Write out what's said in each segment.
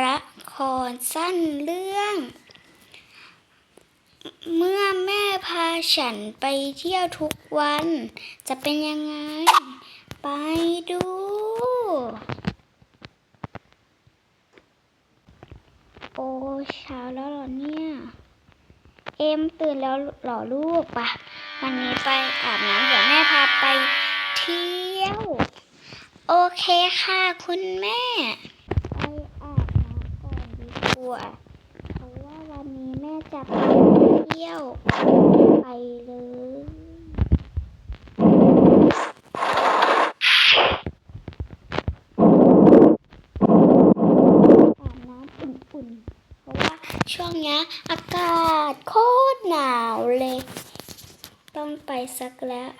ละครสั้นเรื่อง เมื่อแม่พาฉันไปเที่ยวทุกวัน จะเป็นยังไง ไปดู โอ้เช้าแล้วเหรอเนี่ย เอ็มตื่นแล้วหรอลูกปะวันนี้ไปอาบน้ำเดี๋ยวแม่พาไปเที่ยว โอเคค่ะคุณแม่ อนดีกว่าเพราะว่าวันนี้แม่จะพาไปเที่ยวไปเลยอาบน้ำอุ่นๆ เพราะว่าช่วงนี้อากาศโคตรหนาวเลย ต้องไปสักแล้ว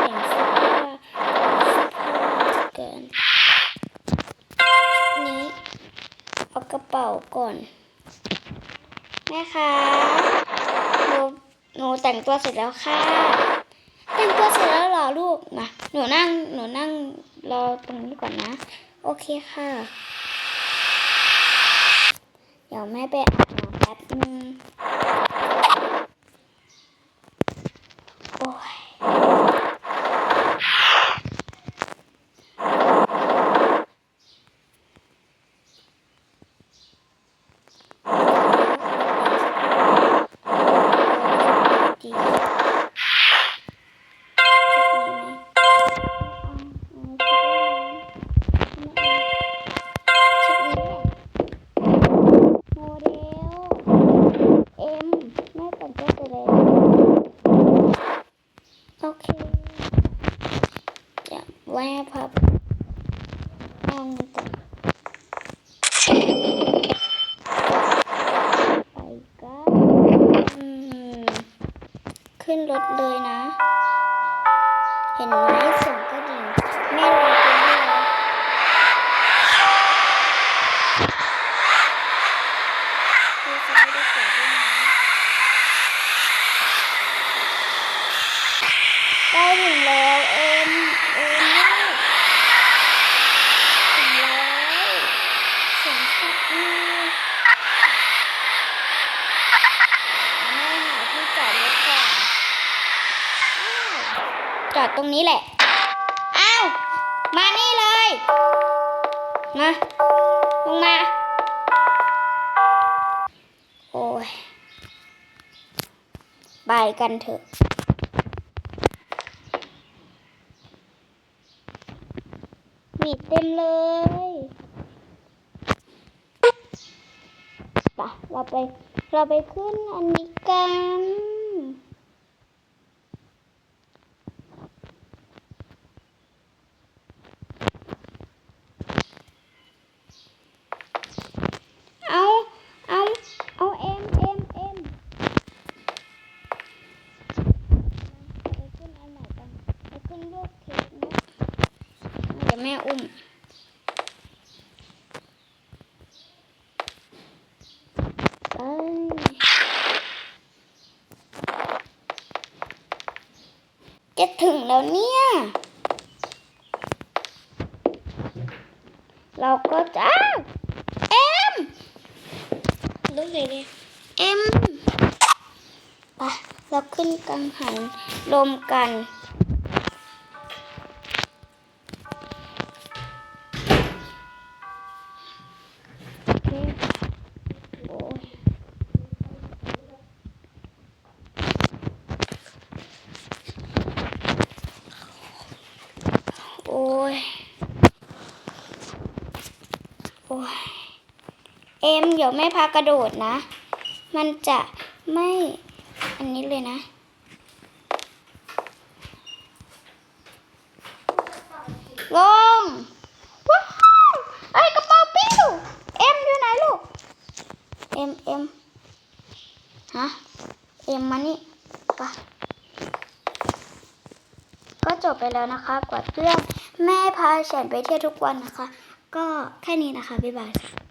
เห็นเสื้อผ้าเสื้อผ้าเกินชุดนี้ เอา ก่อน แม่คะหนูหนูแต่งตัวเสร็จแล้วค่ะ แต่งตัวเสร็จแล้วหรอลูกมาหนูนั่งหนูนั่งรอตรงนี้ก่อนนะ โอเคค่ะ เดี๋ยวแม่ไปอาบน้ำแป๊บนึง พับห้องต่อไปกันขึ้นรถเลยนะ เห็นไหมเสียงกระดิ่งแม่รอคุณด้วยแล้วดูจะได้ถึงแล้วเอ็มเอ็มลูกถึงแล้วเสียงสัตว์นี่เอาแม่หาที่จอดรถก่อน จ อดตรงนี้แหละ อ้าว มานี่เลย มา ลงมา โอ้ยไปกันเถอะมีเต็มเลยไปเราไป เราไปขึ้นอันนี้กัน เอา เอา เอาเอ็มเอ็มเอ็มไปขึ้นอันไหนกันไปขึ้นลูกเค้กนะเดี๋ยวแม่อุ้ม ไป จะถึงแล้วเนี่ย เราก็จะอ้าวเอ็มลูกใหญ่เลยเอ็มไปเราขึ้นกังหันลมกัน ย โอ้ย เอ็มเดี๋ยวแม่พากระโดดนะ มันจะไม่อันนี้เลยนะ ลง ว้าวไอ้กระเป๋าปิ้ว เอ็มอยู่ไหนลูก เอ็มเอ็มฮะ เอ็มมานี่ไปะ จบไปแล้วนะคะกว่าเรื่องแม่พาฉันไปเที่ยวทุกวันนะคะ ก็แค่นี้นะคะ บ๊ายบายค่ะ